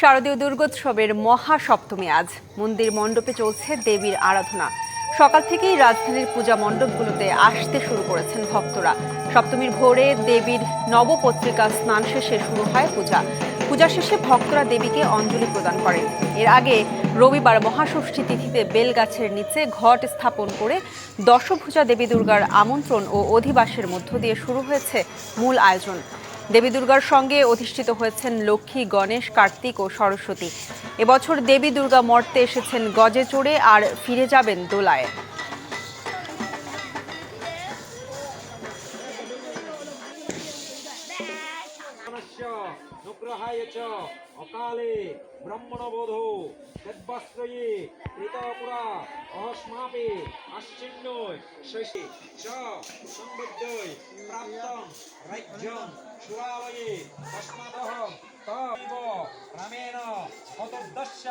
শারদীয় দুর্গোৎসবের মহাসপ্তমী আজ। মন্দির মণ্ডপে চলছে দেবীর আরাধনা। সকাল থেকেই রাজধানীর পূজা মণ্ডপগুলোতে আসতে শুরু করেছেন ভক্তরা। সপ্তমীর ভোরে দেবীর নবপত্রিকা স্নান শেষে শুরু হয় পূজা। পূজা শেষে ভক্তরা দেবীকে অঞ্জলি প্রদান করেন। এর আগে রবিবার মহাষষ্ঠী তিথিতে বেলগাছের নিচে ঘট স্থাপন করে দশভূজা দেবী দুর্গার আমন্ত্রণ ও অধিবাসের মধ্য দিয়ে শুরু হয়েছে মূল আয়োজন। দেবী দুর্গার সঙ্গে অধিষ্ঠিত হয়েছেন লক্ষ্মী, গণেশ, কার্তিক ও সরস্বতী। এবছর দেবী দুর্গা মর্তে এসেছেন গজে চড়ে আর ফিরে যাবেন দোলায়। অকালে ব্রহ্মণবোধ শশী, চ রাজ্যম চূড়াবয়ে তস্মাদহম তব রামেণ হতদস্য